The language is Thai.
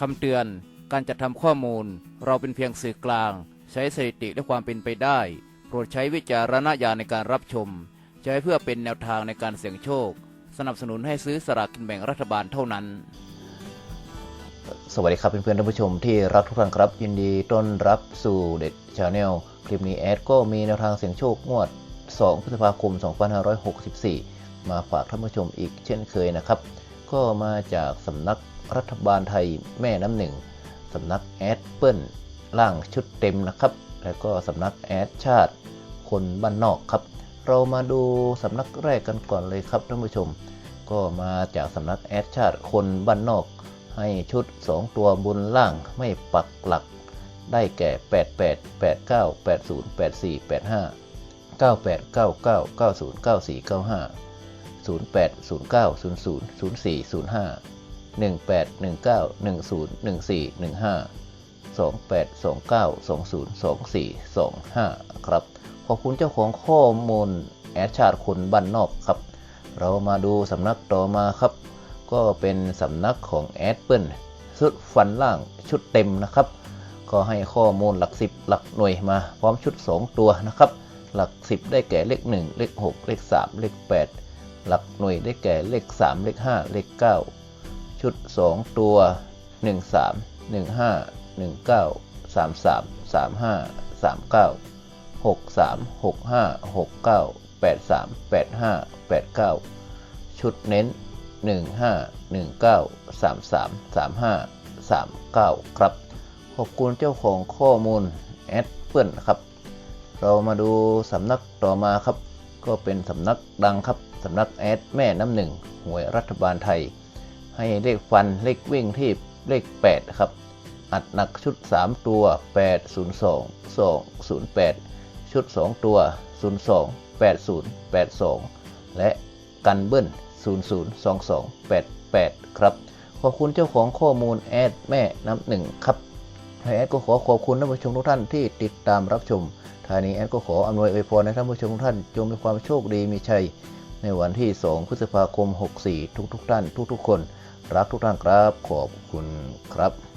คำเตือน การจัดทำข้อมูล เราเป็นเพียงสื่อกลาง ใช้สถิติและความเป็นไปได้ โปรดใช้วิจารณญาณในการรับชม ใช้เพื่อเป็นแนวทางในการเสี่ยงโชค สนับสนุนให้ซื้อสลากกินแบ่งรัฐบาลเท่านั้น สวัสดีครับเพื่อนๆท่านผู้ชมที่รักทุกท่านครับ ยินดีต้อนรับสู่เด็ดชาแนลคลิปนี้แอดก็มีแนวทางเสี่ยงโชคงวด 2 พฤษภาคม 2564 มาฝากท่านผู้ชมอีกเช่นเคยนะครับ ก็มาจากสำนักรัฐบาลไทยแม่น้ำหนึ่งสำนักแอดเปิลล่างชุดเต็มนะครับ แล้วก็สำนักแอดชาติ คนบ้านนอกครับ เรามาดูสำนักแรกกันก่อนเลยครับท่านผู้ชม ก็มาจากสำนักแอดชาติคนบ้านนอก ให้ชุด 2 ตัวบนล่างไม่ปักหลัก ได้แก่ 88 89 80 84 85 98 99 90 94 95 08 09 00 04 05 18 19 10 14 15 28 29 20 24 25 ครับ ขอบคุณเจ้าของข้อมูลแอดชาติคนบ้านนอกครับ เรามาดูสำนักต่อมาครับ ก็เป็นสำนักของแอดเปิลชุดฟันล่างชุดเต็มนะครับ ก็ให้ข้อมูลหลัก 10 หลักหน่วยมา พร้อมชุด 2 ตัวนะครับ หลัก 10 ได้แก่เลข 1 เลข 6 เลข 3 เลข 8 หลักหน่วยได้แก่เลข 3 เลข 5 เลข 9 ชุด 2 ตัว 1 3 1 5 1 9 3 3 3 5 3 9 6 3 6 5 6 9 8 3 8 5 8 9 ชุดเน้น 15 19 33 35 39 ครับ ขอบคุณเจ้าของข้อมูลแอดเปิลครับ เรามาดูสำนักต่อมาครับ ก็เป็นสำนักดังครับสำนักแอดแม่น้ำหนึ่งหวยรัฐบาลไทย ให้เลขฟันเลขวิ่งที่เลข 8 ครับ อัดหนักชุด 3 ตัว 802 208 ชุด 2 ตัว 02 80 82 และกันเบิ้ล002288 ครับ ขอบคุณเจ้าของข้อมูลแอดแม่น้ำหนึ่งครับ ทยแอดก็ขอขอบคุณท่านผู้ชมทุกท่านที่ติดตามรับชมทายนี้แอดก็ขออำนวยอวยพรให้ท่านผู้ชมทุกท่านจงมีความโชคดีมีชัย ในวันที่ 2 พฤษภาคม 64 ทุกๆท่านทุกๆคน รักทุกท่านครับ ขอบคุณครับ